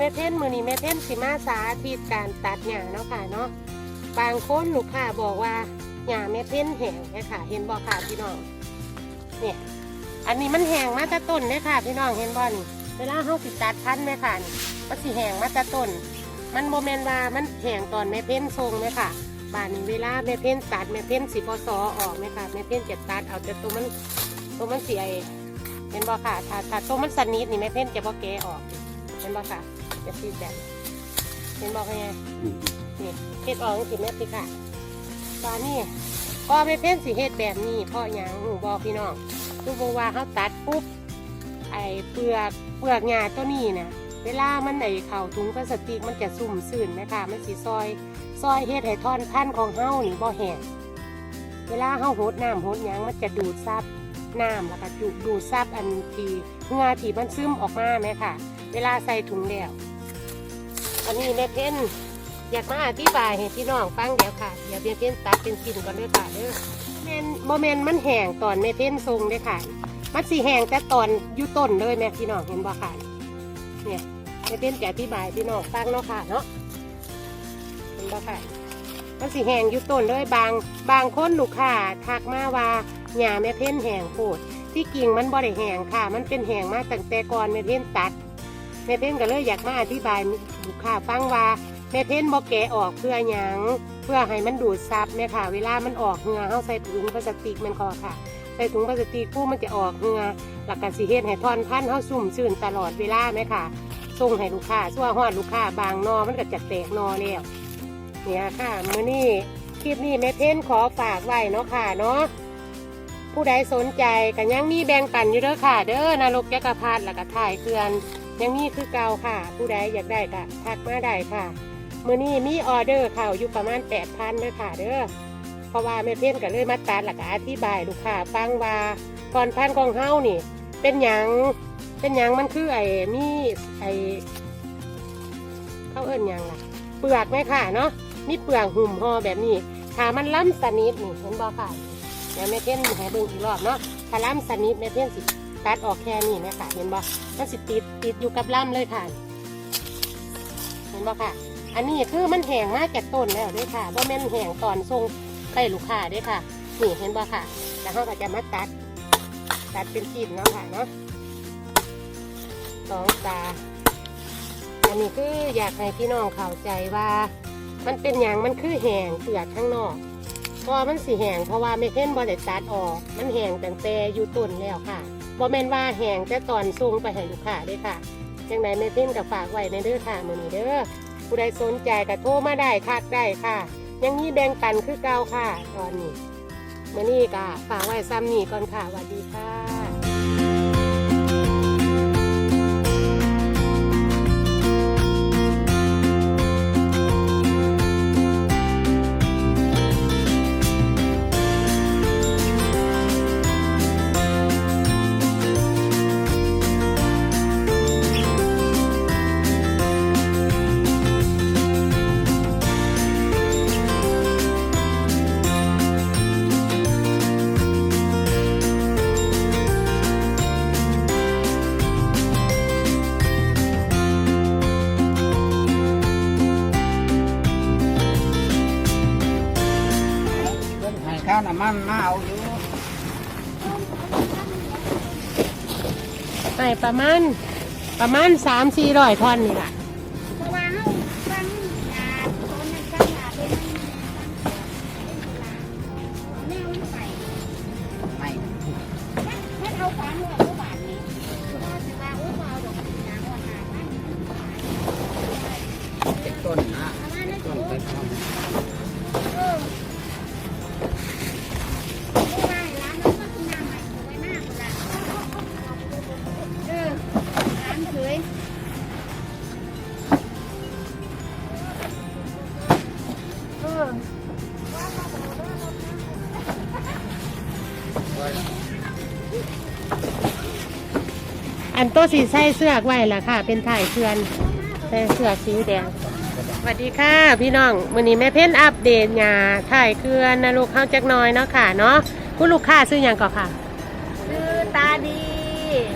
ม่เพ่นมือนี้แม่เพ่นสิมาสาธิตการตัดหญ้าเนาะค่ะเนาะบางคนลูกค้าบอกว่าหญ้าแม่เพ่นแห้งเนี่ยค่ะ เห็นบ่ค่ะพี่น้องเนี่ยอันนี้มันแห้งมาต่ต้นเนี่ยค่ะ พี่น้องเห็นบ่นี่เวลาเฮาสิตัดพันธุ์แม่ค่ะนี่มันสิแห้งมาต่ต้น มันโมเมนว่ามันแห้งตอนแม่เพ่นทรงไหมค่ะบานนี้เวลาแม่เพ่นตัดแม่เพ่นสิพอซอออกไหมค่ะแม่เพ่นจะตัดเอาแต่ตัวมันตัวมันเสียเห็นบ่ค่ะถ้าถ้าตัวมันสนิทนี่แม่เพ่นจะบ่แกออก เห็นบ่ค่ะจะซีดแบบเห็นบ่ค่ะไงนี่เฮ็ดออกสิแม่พี่ค่ะตอนนี้พอแม่เพ่นสิเฮ็ดแบบนี้เพราะหยังหูบ่พี่น้องคือบอกว่าเขาตัดปุ๊บไอ้เปลือกเปลือกหญ้าตัวนี้เนี่ยเวลามันไอ้เข่าถุงพลาสติกมันจะซุ่มซื่นไหมคะมันสีซอย ซอยเฮ็ดให้ท่อนพันธุ์ของเฮานี่บ่แห้งเวลาเฮาหดน้ำหดหยังมันจะดูดซับน้ำแล้วก็ดูดดูดซับอันที่เหงื่อที่มันซึมออกมาไหมค่ะ เวลาใส่ถุงแล้ว อันนี้แม่เพ้นอยากมาอธิบายให้พี่น้องฟังเดี๋ยวค่ะเดี๋ยวแม่เพ้นตัดเป็นชิ้นก่อนเลยค่ะเด้อแมนโมเมนมันแห้งตอนแม่เพ้นทรงเด้อค่ะ มันสีแห้งแต่ตอนอยู่ต้นเลยแม่พี่น้องเห็นบ่ค่ะเนี่ยแม่เพ้นจะอธิบายพี่น้องฟังเนาะค่ะเนาะเห็นบ่ค่ะมันสีแห้งอยู่ต้นเลยบาง บางคนลูกค้าทักมาว่าหญ้าแม่เพ้นแห้งโพดที่กิ่งมันบ่ได้แห้งค่ะ มันเป็นแห้งมาตั้งแต่ก่อนแม่เพ้นตัด แม่เพ้นก็เลยอยากมาอธิบายลูกค้าฟังว่าแม่เพ้นบ่แกะออกเพื่อหยังเพื่อให้มันดูดซับแม่ค่ะ เวลามันออกเหงื่อเฮาใส่ถุงพลาสติกมันคอค่ะ ใส่ถุงพลาสติกผู้มันจะออกเหงื่อหลักการสีเฮ็ดให้ทอนพันธุ์เฮาซุ่มซื่นตลอดเวลาไหมค่ะส่งให้ลูกค้าชั่วฮอดลูกค้าบางนอมันก็จะแตกนอแล้วเนี่ยค่ะมื้อนี้คลิปนี้แม่เพ้นขอฝากไว้เนาะค่ะเนาะผู้ใดสนใจกันยังมีแบ่งปันอยู่เด้อค่ะ เด้อนรกยักษ์พัดแล้วก็ถ่ายเกลือน ยังมีคือเก่าค่ะ ผู้ใดอยากได้ก็ทักมาได้ค่ะมื้อนี้มีออเดอร์เข้าอยู่ประมาณ8,000เด้อค่ะเด้อเพราะว่าแม่เพ้นก็เลยมาตัดแล้วก็อธิบายลูกค้าฟังว่าก่อนพันธุ์ของเฮานี่ เป็นหยังเป็นหยังมันคือไอ้มีไอ้เขาเอิ้นหยังล่ะ เปลือกไหมค่ะเนาะมีเปลือกหุ่มห่อแบบนี้ถ้ามันล้ำสนิทนี่เห็นบ่ค่ะเดี๋ยวแม่เพ้นให้เบิ่งอีกรอบเนาะถ้าล้ำสนิทแม่เพ้นสิ ตัดออกแค่นี้ไหมค่ะเห็นบ่มันสิติดติดอยู่กับล้ำเลยค่ะ เห็นบ่ค่ะ อันนี้คือมันแห้งมากจากต้นแล้วด้วยค่ะว่าแม่นแห้งตอนทรงไปลูกค้าด้วยค่ะนี่เห็นบ่ค่ะ แล้วเราก็จะมาตัด ตัดเป็นชิ้นเนาะค่ะเนาะสองตา อันนี้คืออยากให้พี่น้องเข้าใจว่า มันเป็นอย่างมันคือแห้งเปลือกข้างนอกพราะมันสีแห้งเพราะว่าไม่เพ่นบอได้ตัดออก มันแห้งตั้งแต่อยู่ต้นแล้วค่ะ บ่แมนว่าแห้งแต่ตอนส่งไปให้ลูกค้าเด้ค่ะจังไหนไม่พิมพ์กับฝากไว้ในเด้อค่ะมือนี้เด้อผู้ใดสนใจก็โทรมาได้ทักได้ค่ะ ยังมีแบ่งปันคือเก่าค่ะ ตอนนี้มือนี้ก็ฝากไว้ซ้ำนี้ก่อนค่ะสวัสดีค่ะ น้ำมันมาเอาอยู่ไปประมาณประมาณสามสี่ร้อยท่อนนี่แหละเพราะว่าเฮาฟังยาคนนั้นฟังยาเป็นแนวมันไปไม่ถ้าเอาฟังว่าเอาบ อออันโตัวสีใส่เสื้อกไว้ล่ะค่ะ เป็นถ่ายเชือนใส่เสื้อสีแดงสวัสดีค่ะ พี่น้องวันนี้แม่เพ้นอัปเดตงาถ่ายเครือนนะลูกเข้าจักหน้อยเนาะค่ะเนาะคุณลูกค้าซื้ออย่างก่อนค่ะชื่อตาดี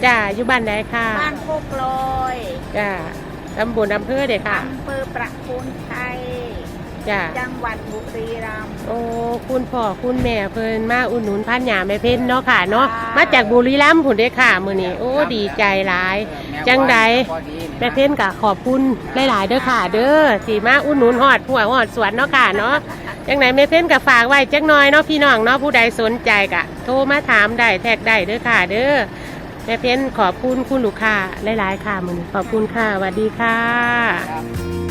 จ้าอยู่บ้านไหนค่ะ บ้านโคกลอยจ้าตำบลอำเภอเด็ค่ะอำเภอประโคนชัย จ้ะจังหวัดบุรีรัมย์ โอ้คุณพ่อคุณแม่เพิ่นมาอุดหนุนพันหยาแม่เพิ่นเนาะค่ะเนาะค่ะ มาจากบุรีรัมย์พุ่นเด้ค่ะมื้อนี้โอ้ดีใจหลาย จังใด แม่เพิ่นก็ขอบคุณหลายๆเด้อค่ะ เด้อที่มาอุดหนุนฮอดผัวฮอดสวนเนาะค่ะเนาะจังไหนแม่เพิ่นก็ฝากไว้จักหน่อยเนาะพี่น้องเนาะผู้ใดสนใจก็โทรมาถามได้แท็กได้เด้อค่ะ เด้อแม่เพิ่นขอบคุณคุณลูกค้าหลายๆค่ะมื้อนี้ขอบคุณค่ะสวัสดีค่ะ ครับ